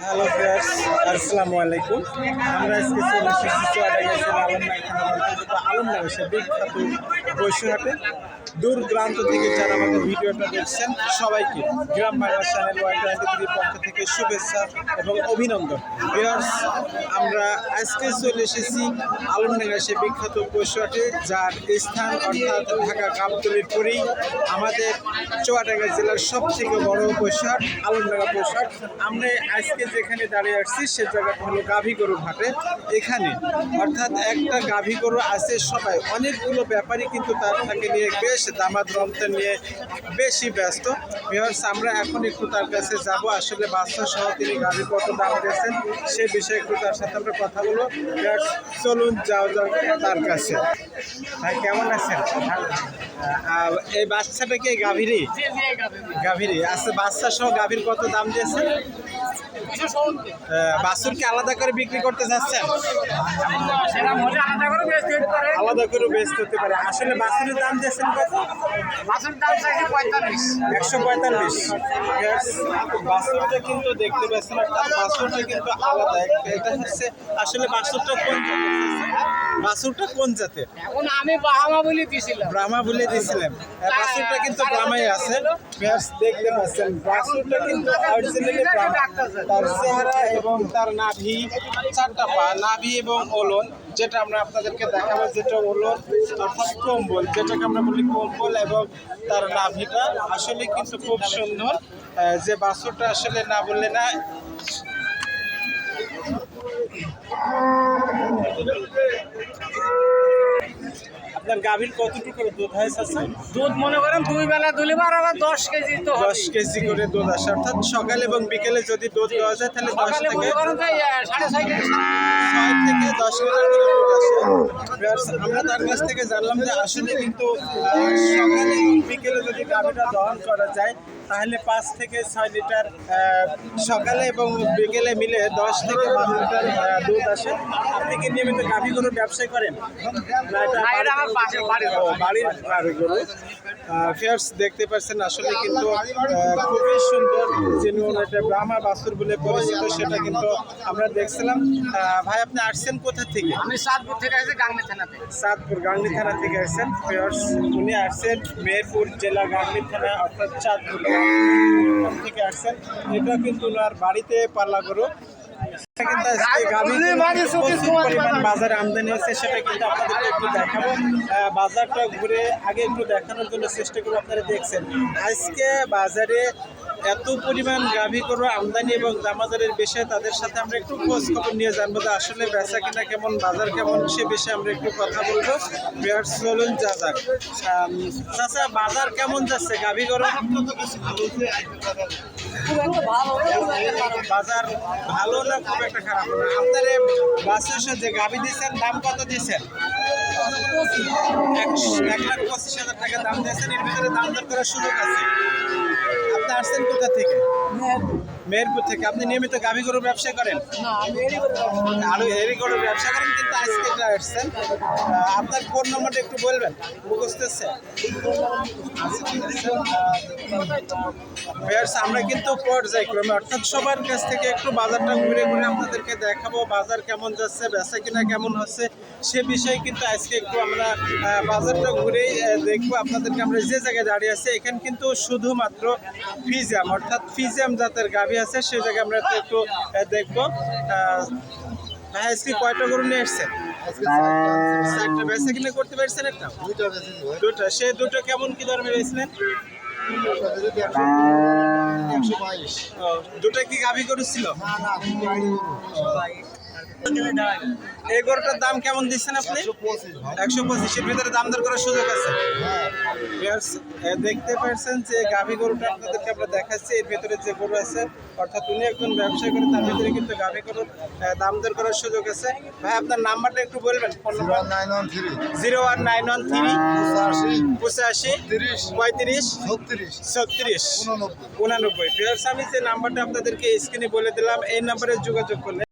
Hello friends আসসালামু আলাইকুম আমরা আজকে চলে এসেছি চুয়াডাঙ্গা জেলা বিখ্যাত বৈশ্যহাটে দূর দূরান্ত থেকে যারা আমাদের ভিডিওটা দেখছেন, সবাইকে গ্রাম বাংলা চ্যানেল টোয়েন্টি পক্ষ থেকে শুভেচ্ছা এবং অভিনন্দন। ভিউয়ার্স আমরা আজকে চলে এসেছি আলমডাঙ্গা সে বিখ্যাত বৈশ্যহাটে যার স্থান অর্থাৎ ঢাকা গাবতলির পরেই আমাদের চুয়াডাঙ্গা জেলার সব থেকে বড় বৈশাখ আলমডাঙ্গা বৈশাখ আমরা আজকে যেখানে দাঁড়িয়ে আসছি সে জায়গাটা হলো গাভী গরু ঘাটে। এখানে অর্থাৎ একটা গাভী গরু আছে সবাই, অনেকগুলো ব্যাপারই কিন্তু তার তাকে নিয়ে বেশ দামাদ রমতে নিয়ে বেশি ব্যস্ত। ভিউয়ার্স আমরা এখন একটু তার কাছে যাব। আসলে বাচ্চা সহ তিনি গাভী কত দাম দিয়েছেন সে বিষয়ে একটু তার সাথে আমরা কথা বলব। চলুন যাও যাও তার কাছে। ভাই কেমন আছেন? এই বাচ্চাটা কি গাভীরই। গাভীরই। আচ্ছা বাচ্চা সহ গাভীর কত দাম দিয়েছেন? আহ, বাছুরকে আলাদা করে বিক্রি করতে যাচ্ছেন? আলাদা করে বেচতে হতে পারে। আসলে বাছুরের দাম দিয়েছেন কত? একশো পঁয়তাল্লিশ। বাছুরটা কিন্তু দেখতে পাচ্ছেন বাছুরটা কিন্তু আলাদা। এটা হচ্ছে আসলে বাছুরটা কোন বাছুরটা কোন জাতের? এখন আমি বাহামা বলে দিয়েছিলাম ব্রাহ্মা বলে দিয়েছিলেন বাছুরটা কিন্তু ব্রাহ্মাই আছে। পেঁয়াজ দেখতে পাচ্ছেন। বাছুরটা কিন্তু অরিজিনালি তার চেহারা এবং তার নাভি চারটা পা নাভি এবং ওলন যেটা আমরা আপনাদেরকে দেখাবো যেটা ওলন অর্থাৎ কম্বল যেটাকে আমরা বলি কম্বল এবং তার নাভিটা। আসলে কিন্তু খুব সুন্দর। যে বাছুরটা আসলে না বললে না গাভীর কতটুকু করে দুধ হয় দুধ মনে করেন দুই বেলা দুলিবার আবার দশ কেজি তো দশ কেজি করে দুধ আসে। অর্থাৎ সকালে এবং বিকেলে যদি দুধ দেওয়া যায় তাহলে দশ থেকে সাড়ে ছয় ছয় থেকে দশ লিটার করে দুধ আসে। আমরা তার কাছ থেকে জানলাম যে আসলে কিন্তু সকালে এবং বিকেলে যদি গাভীটা দহন করা যায় তাহলে পাঁচ থেকে ছয় লিটার সকালে এবং বিকেলে মিলে দশ থেকে বারো লিটার দুধ আসে। আপনি কি নিয়মিত গাভী গরুর ব্যবসা করেন এটা এটা বাড়ির গরু। ফেয়ার্স দেখতে পাচ্ছেন আসলে কিন্তু খুবই সুন্দর জেনুইন একটা ব্রাহ্মা বাসুর বলে পরিচিত সেটা কিন্তু আমরা দেখছিলাম। ভাই আপনি আসছেন কোথা থেকে? আমি সাতপুর থেকে আসছি গাংনি থানাতে। চাঁদপুর গাংনি থানা থেকে আসছেন। ফেয়ার্স উনি আসছেন মেহেরপুর জেলা গাংনি থানা অর্থাৎ চাঁদপুর। থেকে আসছেন। এটা কিন্তু ওনার বাড়িতে পাল্লা গরু। কিন্তু আজকে পরিমাণ বাজারে আমদানি হচ্ছে সেটা কিন্তু আপনাদেরকে একটু দেখাবো। আহ, বাজারটা ঘুরে আগে একটু দেখানোর জন্য চেষ্টা করব আপনারা দেখছেন। আজকে বাজারে এত পরিমাণ গাভী গরু আমদানি এবং দামাদারের বিষয়ে তাদের সাথে আমরা একটু খোঁজ খবর নিয়ে জানব যে আসলে বেচা কিনা কেমন, বাজার কেমন, সে বিষয়ে আমরা একটু কথা বলব। বিহার চলুন যা যাক চাচা, বাজার কেমন যাচ্ছে গাভী গরু বাজার ভালো না খুব একটা খারাপ না? আপনার বাসের যে গাভী দিয়েছেন, দাম কত দিয়েছেন? এক লাখ পঁচিশ হাজার টাকা দাম দিয়েছেন, এর ভিতরে দাম দর করার সুযোগ আছে। আসছেন কোথা থেকে? মেহেরপুর। থেকে। আপনি নিয়মিত গাভী গরুর ব্যবসা করেন? আরও হেরি গরুর ব্যবসা করেন কিন্তু আজকে এটা আসছেন আপনার ফোন নম্বরটা একটু বলবেন মুখস্থ আচ্ছা, আমরা কিন্তু পর্যায়ক্রমে অর্থাৎ সবার কাছ থেকে একটু বাজারটা ঘুরে ঘুরে আপনাদেরকে দেখাবো বাজার কেমন যাচ্ছে বেচা কিনা কেমন হচ্ছে সে বিষয়ে কিন্তু আজকে একটু আমরা বাজারটা ঘুরেই দেখব। আপনাদেরকে আমরা যে জায়গায় দাঁড়িয়ে আছি এখানে কিন্তু শুধুমাত্র ফিজাম অর্থাৎ ফিজাম জাতের গাভী আছে সে জায়গায় আমরা একটু একটু দেখব। ভাই আজকে কয়টা গরু নিয়ে এসছেন চারটা বেচা কিনা করতে পারছেন একটা? দুটো। সে দুটো কেমন কি পেয়েছিলেন ও, দুটো কি গাভী গরু ছিল? এই গরুটার দাম কেমন দিচ্ছেন আপনি? একশো পঁচিশের ভিতরে দাম দর করার সুযোগ আছে? দেখতে পাচ্ছেন যে গাভী গরুটা আপনাদেরকে আমরা দেখাচ্ছি। এর ভিতরে যে গরু আছে অর্থাৎ উনি একজন ব্যবসা করে তার ভিতরে কিন্তু গাভী গরুর দাম দর করার সুযোগ আছে। ভাই আপনার নাম্বারটা একটু বলবেন phone number? Zero one nine one three. পঁচাশি। পঁয়ত্রিশ। ছত্রিশ। উনানব্বই। ফিরার্স আমি যে নাম্বারটা আপনাদেরকে স্ক্রিনে বলে দিলাম এই নাম্বারে যোগাযোগ করলে